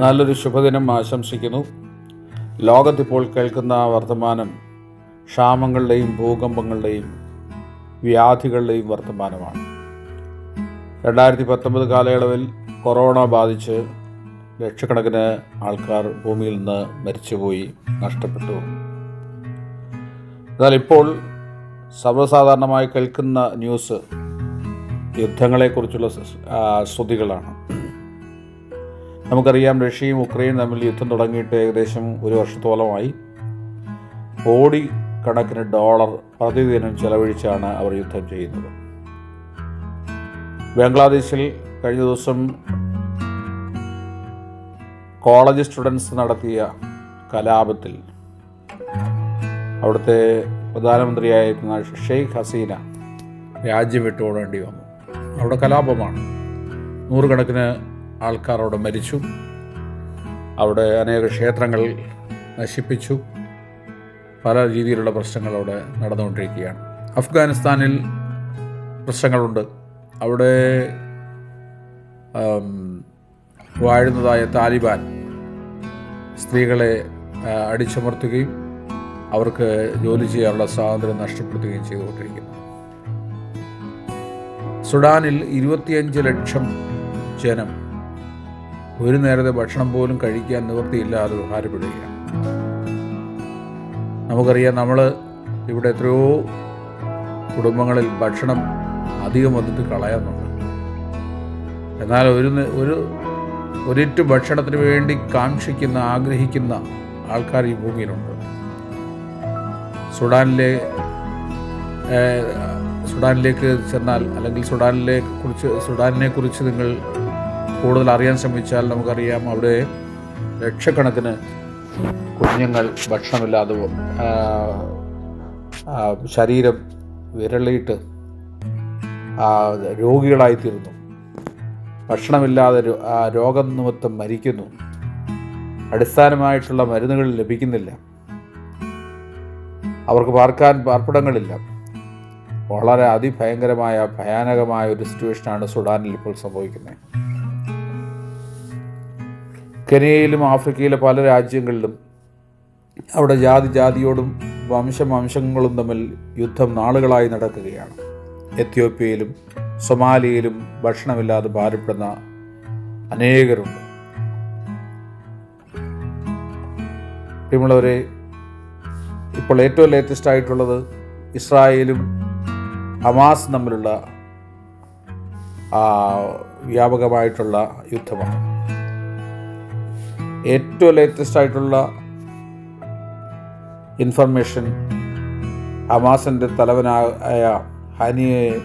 നല്ലൊരു ശുഭദിനം ആശംസിക്കുന്നു. ലോകത്തിപ്പോൾ കേൾക്കുന്ന വർത്തമാനം ക്ഷാമങ്ങളുടെയും ഭൂകമ്പങ്ങളുടെയും വ്യാധികളുടെയും വർത്തമാനമാണ്. രണ്ടായിരത്തി പത്തൊമ്പത് കാലയളവിൽ കൊറോണ ബാധിച്ച് ലക്ഷക്കണക്കിന് ആൾക്കാർ ഭൂമിയിൽ നിന്ന് മരിച്ചുപോയി നഷ്ടപ്പെട്ടു. എന്നാൽ ഇപ്പോൾ സർവസാധാരണമായി കേൾക്കുന്ന ന്യൂസ് യുദ്ധങ്ങളെക്കുറിച്ചുള്ള ശ്രുതികളാണ്. നമുക്കറിയാം റഷ്യയും ഉക്രൈനും തമ്മിൽ യുദ്ധം തുടങ്ങിയിട്ട് ഏകദേശം ഒരു വർഷത്തോളമായി. കോടി കണക്കിന് ഡോളർ പ്രതിദിനം ചെലവഴിച്ചാണ് അവർ യുദ്ധം ചെയ്യുന്നത്. ബംഗ്ലാദേശിൽ കഴിഞ്ഞ ദിവസം കോളേജ് സ്റ്റുഡൻസ് നടത്തിയ കലാപത്തിൽ അവിടുത്തെ പ്രധാനമന്ത്രിയായിരുന്ന ഷെയ്ഖ് ഹസീന രാജ്യം വിട്ടുപോടേണ്ടി വന്നു. അവിടെ കലാപമാണ്. നൂറുകണക്കിന് ആൾക്കാർ അവിടെ മരിച്ചു. അവിടെ അനേക ക്ഷേത്രങ്ങൾ നശിപ്പിച്ചു. പല രീതിയിലുള്ള പ്രശ്നങ്ങൾ അവിടെ നടന്നുകൊണ്ടിരിക്കുകയാണ്. അഫ്ഗാനിസ്ഥാനിൽ പ്രശ്നങ്ങളുണ്ട്. അവിടെ വാഴുന്നതായ താലിബാൻ സ്ത്രീകളെ അടിച്ചമർത്തുകയും അവർക്ക് ജോലി ചെയ്യാനുള്ള സ്വാതന്ത്ര്യം നഷ്ടപ്പെടുത്തുകയും ചെയ്തുകൊണ്ടിരിക്കുന്നു. സുഡാനിൽ ഇരുപത്തിയഞ്ച് ലക്ഷം ജനം ഒരു നേരത്തെ ഭക്ഷണം പോലും കഴിക്കാൻ നിവൃത്തിയില്ലാതെ ഭാരപ്പെടുകയാണ് നമുക്കറിയാം നമ്മൾ ഇവിടെ എത്രയോ കുടുംബങ്ങളിൽ ഭക്ഷണം അധികം വന്നിട്ട് കളയാറുണ്ട്. എന്നാൽ ഒരു ഒരു ഒരിറ്റു ഭക്ഷണത്തിന് വേണ്ടി കാക്ഷിക്കുന്ന ആഗ്രഹിക്കുന്ന ആൾക്കാർ ഈ ഭൂമിയിലുണ്ട്. സുഡാനിലെ സുഡാനിലേക്ക് ചെന്നാൽ അല്ലെങ്കിൽ സുഡാനിലെ കുറിച്ച് സുഡാനിനെ കുറിച്ച് നിങ്ങൾ കൂടുതൽ അറിയാൻ ശ്രമിച്ചാൽ നമുക്കറിയാം അവിടെ ലക്ഷക്കണക്കിന് കുഞ്ഞുങ്ങൾ ഭക്ഷണമില്ലാതെ ശരീരം വിരളിയിട്ട് രോഗികളായിത്തീരുന്നു. ഭക്ഷണമില്ലാതെ രോ- ആ, രോഗം നിമിത്തം മരിക്കുന്നു. അടിസ്ഥാനമായിട്ടുള്ള മരുന്നുകൾ ലഭിക്കുന്നില്ല. അവർക്ക് പാർക്കാൻ പാർപ്പിടങ്ങളില്ല. വളരെ അതിഭയങ്കരമായ ഭയാനകമായ ഒരു സിറ്റുവേഷനാണ് സുഡാനിൽ ഇപ്പോൾ സംഭവിക്കുന്നത്. കെനിയയിലും ആഫ്രിക്കയിലെ പല രാജ്യങ്ങളിലും അവിടെ ജാതി ജാതിയോടും വംശം വംശങ്ങളും തമ്മിൽ യുദ്ധം നാളുകളായി നടക്കുകയാണ്. എത്യോപ്യയിലും സൊമാലിയയിലും ഭക്ഷണമില്ലാതെ ഭാരപ്പെടുന്ന അനേകരുണ്ട്. പ്രിയമുള്ളവരെ ഇപ്പോൾ ഏറ്റവും ലേറ്റസ്റ്റ് ആയിട്ടുള്ളത് ഇസ്രായേലും ഹമാസ് തമ്മിലുള്ള വ്യാപകമായിട്ടുള്ള യുദ്ധമാണ്. ഏറ്റവും ലേറ്റസ്റ്റ് ആയിട്ടുള്ള ഇൻഫർമേഷൻ ഹമാസിന്റെ തലവനായ ഹനിയെ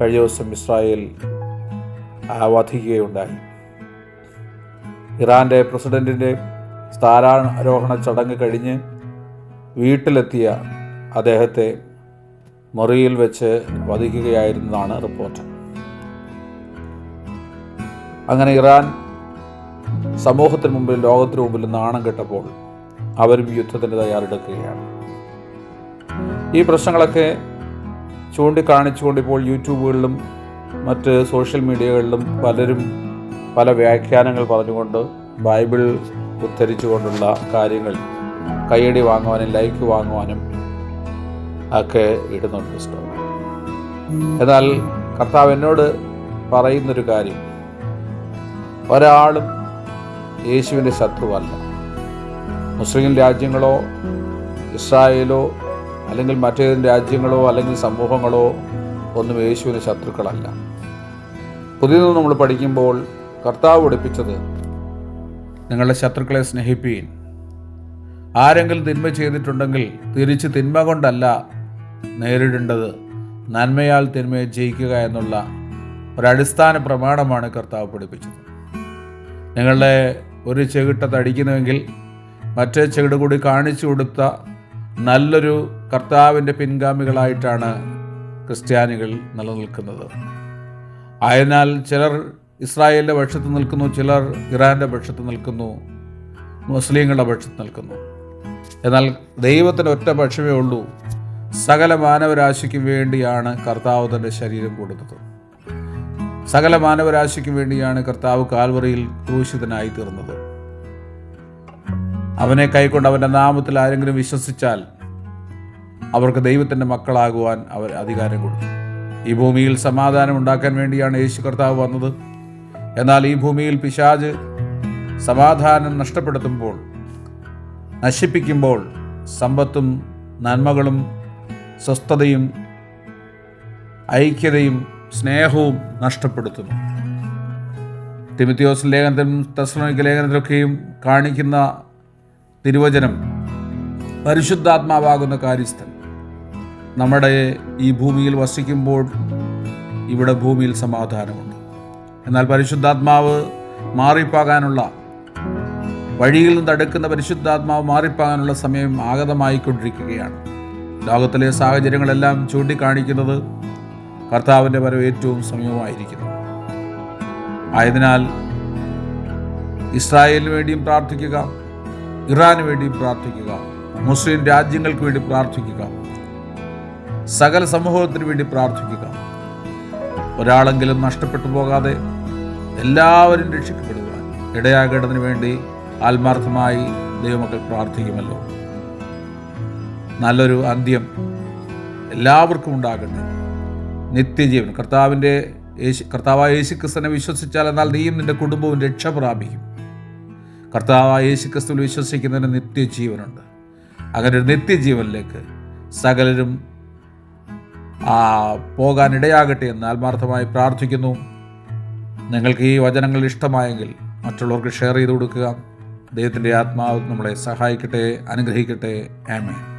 കഴിഞ്ഞ ദിവസം ഇസ്രായേൽ വധിക്കുകയുണ്ടായി. ഇറാന്റെ പ്രസിഡന്റിന്റെ സ്ഥാനാരോഹണ ചടങ്ങ് കഴിഞ്ഞ് വീട്ടിലെത്തിയ അദ്ദേഹത്തെ മുറിയിൽ വെച്ച് വധിക്കുകയായിരുന്നതാണ് റിപ്പോർട്ട്. അങ്ങനെ ഇറാൻ സമൂഹത്തിന് മുമ്പിൽ ലോകത്തിന് മുമ്പിൽ നാണം കെട്ടപ്പോൾ അവരും യുദ്ധത്തിന് തയ്യാറെടുക്കുകയാണ്. ഈ പ്രശ്നങ്ങളൊക്കെ ചൂണ്ടിക്കാണിച്ചുകൊണ്ട് ഇപ്പോൾ യൂട്യൂബുകളിലും മറ്റ് സോഷ്യൽ മീഡിയകളിലും പലരും പല വ്യാഖ്യാനങ്ങൾ പറഞ്ഞുകൊണ്ട് ബൈബിൾ ഉദ്ധരിച്ചുകൊണ്ടുള്ള കാര്യങ്ങൾ കയ്യടി വാങ്ങുവാനും ലൈക്ക് വാങ്ങുവാനും ഒക്കെ ഇടുന്നുണ്ട് ഇഷ്ടം എന്നാൽ കർത്താവ് എന്നോട് പറയുന്നൊരു കാര്യം ഒരാളും യേശുവിന്റെ ശത്രുവല്ല. മുസ്ലിം രാജ്യങ്ങളോ ഇസ്രായേലോ അല്ലെങ്കിൽ മറ്റേതെങ്കിലും രാജ്യങ്ങളോ അല്ലെങ്കിൽ സമൂഹങ്ങളോ ഒന്നും യേശുവിന് ശത്രുക്കളല്ല. പുതിയത് നമ്മൾ പഠിക്കുമ്പോൾ കർത്താവ് പഠിപ്പിച്ചത് നിങ്ങളുടെ ശത്രുക്കളെ സ്നേഹിപ്പീൻ. ആരെങ്കിലും തിന്മ ചെയ്തിട്ടുണ്ടെങ്കിൽ തിരിച്ച് തിന്മ കൊണ്ടല്ല നേരിടേണ്ടത്. നന്മയാൽ തിന്മയെ ജയിക്കുക എന്നുള്ള ഒരടിസ്ഥാന പ്രമാണമാണ് കർത്താവ് പഠിപ്പിച്ചത്. നിങ്ങളുടെ ഒരു ചെകിട്ട തടിക്കുന്നുവെങ്കിൽ മറ്റേ ചെകിട് കൂടി കാണിച്ചു കൊടുത്ത നല്ലൊരു കർത്താവിന്റെ പിൻഗാമികളായിട്ടാണ് ക്രിസ്ത്യാനികൾ നിലനിൽക്കുന്നത്. ആയതിനാൽ ചിലർ ഇസ്രായേലിന്റെ പക്ഷത്ത് നിൽക്കുന്നു ചിലർ ഇറാന്റെ പക്ഷത്ത് നിൽക്കുന്നു മുസ്ലിങ്ങളുടെ പക്ഷത്ത് നിൽക്കുന്നു. എന്നാൽ ദൈവത്തിന് ഒറ്റ പക്ഷമേ ഉള്ളൂ സകല മാനവരാശിക്കും വേണ്ടിയാണ് കർത്താവ് തന്റെ ശരീരം കൊടുത്തത്. സകല മാനവരാശിക്കും വേണ്ടിയാണ് കർത്താവ് കാൽവറിയിൽ ക്രൂശിതനായി തീർന്നത്. അവനെ കൈക്കൊണ്ട് അവന്റെ നാമത്തിൽ ആരെങ്കിലും വിശ്വസിച്ചാൽ അവർക്ക് ദൈവത്തിന്റെ മക്കളാകുവാൻ അവർ അധികാരം കൊടുത്തു ഈ ഭൂമിയിൽ സമാധാനം ഉണ്ടാക്കാൻ വേണ്ടിയാണ് യേശു കർത്താവ് വന്നത്. എന്നാൽ ഈ ഭൂമിയിൽ പിശാജ് സമാധാനം നഷ്ടപ്പെടുത്തുമ്പോൾ നശിപ്പിക്കുമ്പോൾ സമ്പത്തും നന്മകളും സ്വസ്ഥതയും ഐക്യതയും സ്നേഹവും നഷ്ടപ്പെടുത്തുന്നു. തിമിത്യോസ് ലേഖനത്തിലും തസ്ലോണിക്ക ലേഖനത്തിലൊക്കെയും കാണിക്കുന്ന തിരുവചനം പരിശുദ്ധാത്മാവാകുന്ന കാര്യസ്ഥൻ. നമ്മുടെ ഈ ഭൂമിയിൽ വസിക്കുമ്പോൾ ഇവിടെ ഭൂമിയിൽ സമാധാനമുണ്ട്. എന്നാൽ പരിശുദ്ധാത്മാവ് മാറിപ്പോകാനുള്ള വഴിയിൽ നിന്ന് തടുക്കുന്ന പരിശുദ്ധാത്മാവ് മാറിപ്പോകാനുള്ള സമയം ആഗതമായിക്കൊണ്ടിരിക്കുകയാണ്. ലോകത്തിലെ സാഹചര്യങ്ങളെല്ലാം ചൂണ്ടിക്കാണിക്കുന്നത് കർത്താവിന്റെ വരവ് ഏറ്റവും സമയമായിരിക്കുന്നു ആയതിനാൽ ഇസ്രായേലിന് വേണ്ടിയും പ്രാർത്ഥിക്കുക ഇറാന് വേണ്ടിയും പ്രാർത്ഥിക്കുക മുസ്ലിം രാജ്യങ്ങൾക്ക് വേണ്ടി പ്രാർത്ഥിക്കുക സകല സമൂഹത്തിന് വേണ്ടി പ്രാർത്ഥിക്കുക. ഒരാളെങ്കിലും നഷ്ടപ്പെട്ടു പോകാതെ എല്ലാവരും രക്ഷിക്കപ്പെടുവാൻ ഇടയാകേണ്ടതിന് വേണ്ടി ആത്മാർത്ഥമായി ദൈവമക്കൾ പ്രാർത്ഥിക്കുമല്ലോ. നല്ലൊരു അന്ത്യം എല്ലാവർക്കും ഉണ്ടാകട്ടെ. നിത്യജീവൻ. കർത്താവിന്റെ യേശു കർത്താവായ യേശു ക്രിസ്തുവിനെ വിശ്വസിച്ചാൽ എന്നാൽ നീയും നിന്റെ കുടുംബവും രക്ഷ പ്രാപിക്കും. കർത്താവായ യേശു ക്രിസ്തുവിൽ വിശ്വസിക്കുന്നതിന് നിത്യജീവനുണ്ട്. അങ്ങനെ ഒരു നിത്യജീവനിലേക്ക് സകലരും പോകാനിടയാകട്ടെ എന്ന് ആത്മാർത്ഥമായി പ്രാർത്ഥിക്കുന്നു. നിങ്ങൾക്ക് ഈ വചനങ്ങൾ ഇഷ്ടമായെങ്കിൽ മറ്റുള്ളവർക്ക് ഷെയർ ചെയ്ത് കൊടുക്കുക. ദൈവത്തിന്റെ ആത്മാവ് നമ്മളെ സഹായിക്കട്ടെ അനുഗ്രഹിക്കട്ടെ. ആമേൻ.